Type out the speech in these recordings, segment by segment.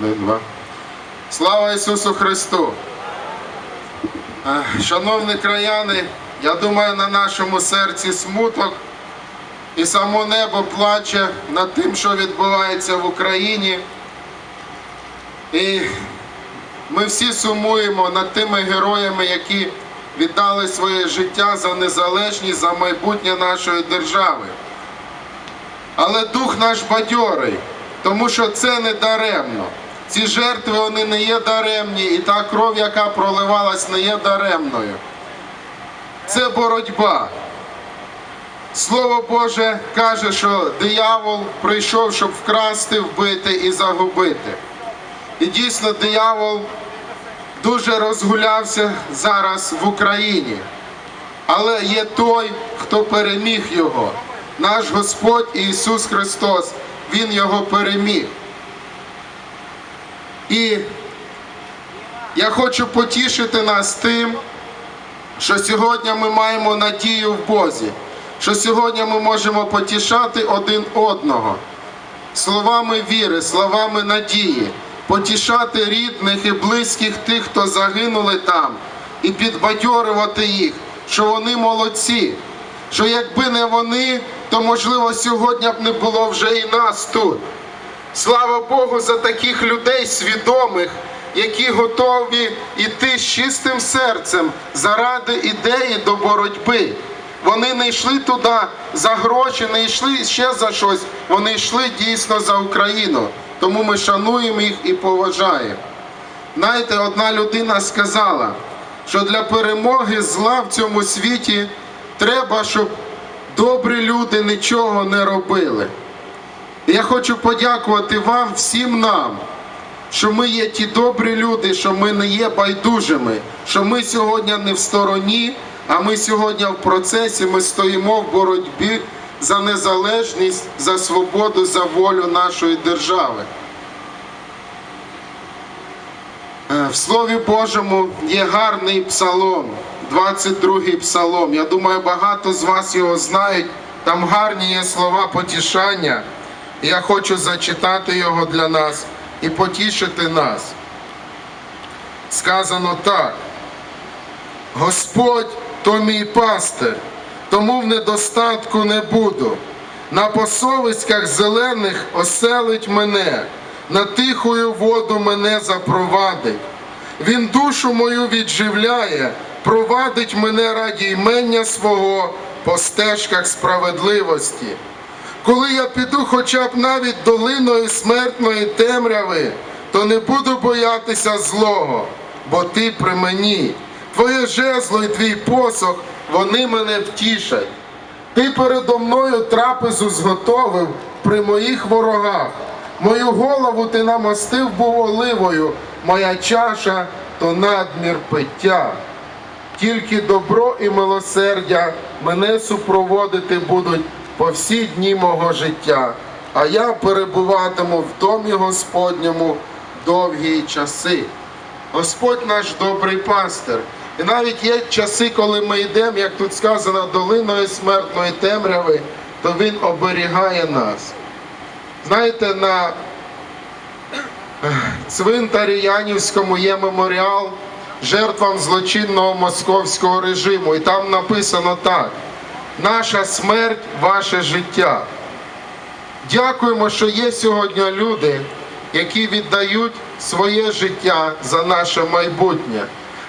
Два. Слава Ісусу Христу! Е, Шановні краяни, я думаю, на нашому серці смуток і само небо плаче над тим, що відбувається в Україні. І ми всі сумуємо над тими героями, які віддали своє життя за незалежність, за майбутнє нашої держави. Але дух наш бадьорий, тому що це не даремно. Ці жертви вони не є даремні, і та кров, яка проливалась, не є даремною. Це боротьба. Слово Боже каже, що диявол прийшов, щоб вкрасти, вбити і загубити. І дійсно диявол дуже розгулявся зараз в Україні. Але є той, хто переміг його. Наш Господь Ісус Христос, Він його переміг. І я хочу потішити нас тим, що сьогодні ми маємо надію в Бозі, що сьогодні ми можемо потішати один одного словами віри, словами надії, потішати рідних і близьких тих, хто загинули там, і підбадьорювати їх, що вони молодці, що якби не вони, то можливо сьогодні б не було вже і нас тут. Слава Богу за таких людей свідомих, які готові йти з чистим серцем заради ідеї до боротьби. Вони не йшли туди за гроші, не йшли ще за щось. Вони йшли дійсно за Україну. Тому ми шануємо їх і поважаємо. Знаєте, одна людина сказала, що для перемоги зла в цьому світі треба, щоб добрі люди нічого не робили. Я хочу подякувати вам, всім нам, що ми є ті добрі люди, що ми не є байдужими, що ми сьогодні не в стороні, а ми сьогодні в процесі, ми стоїмо в боротьбі за незалежність, за свободу, за волю нашої держави. Е, В Слові Божому є гарний псалом, 22-й псалом. Я думаю, багато з вас його знають. Там гарні є слова потішання. Я хочу зачитати його для нас і потішити нас. Сказано так. Господь то мій пастир, тому в недостатку не буду. На посовиськах зелених оселить мене, на тихою воду мене запровадить. Він душу мою відживляє, провадить мене раді ймення свого по стежках справедливості. Коли я піду хоча б навіть долиною смертної темряви, то не буду боятися злого, бо ти при мені. Твоє жезло і твій посох, вони мене втішать. Ти передо мною трапезу зготовив при моїх ворогах. Мою голову ти намастив був оливою, моя чаша то надмір пиття. Тільки добро і милосердя мене супроводити будуть по всі дні мого життя, а я перебуватиму в домі Господньому довгі часи. Господь наш добрий пастир. І навіть є часи, коли ми йдемо, як тут сказано, долиною смертної темряви, то Він оберігає нас. Знаєте, на цвинтарі Янівському є меморіал жертвам злочинного московського режиму. І там написано так: наша смерть, ваше життя. Дякуємо, що є сьогодні люди, які віддають своє життя за наше майбутнє.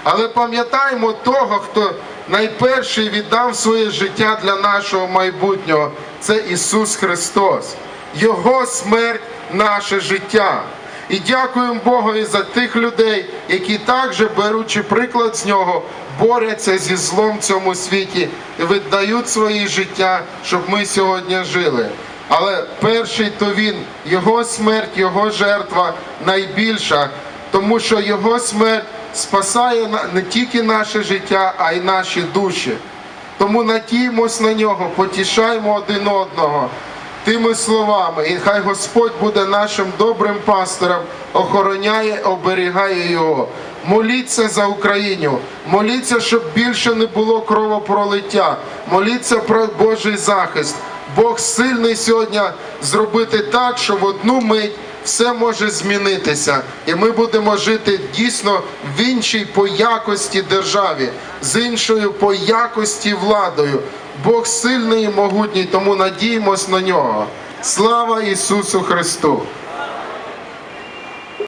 Але пам'ятаємо того, хто найперший віддав своє життя для нашого майбутнього. Це Ісус Христос. Його смерть наше життя. І дякуємо Богу і за тих людей, які також, беручи приклад з нього, борються зі злом в цьому світі і віддають свої життя, щоб ми сьогодні жили. Але перший то він, його смерть, його жертва найбільша, тому що його смерть спасає не тільки наше життя, а й наші душі. Тому надіємось на нього, потішаємо один одного тими словами, і хай Господь буде нашим добрим пастором, охороняє, оберігає його. Моліться за Україну, моліться, щоб більше не було кровопролиття. Моліться про Божий захист. Бог сильний сьогодні зробити так, що в одну мить все може змінитися, і ми будемо жити дійсно в іншій по якості державі, з іншою по якості владою. Бог сильний і могутній, тому надіємось на нього. Слава Ісусу Христу!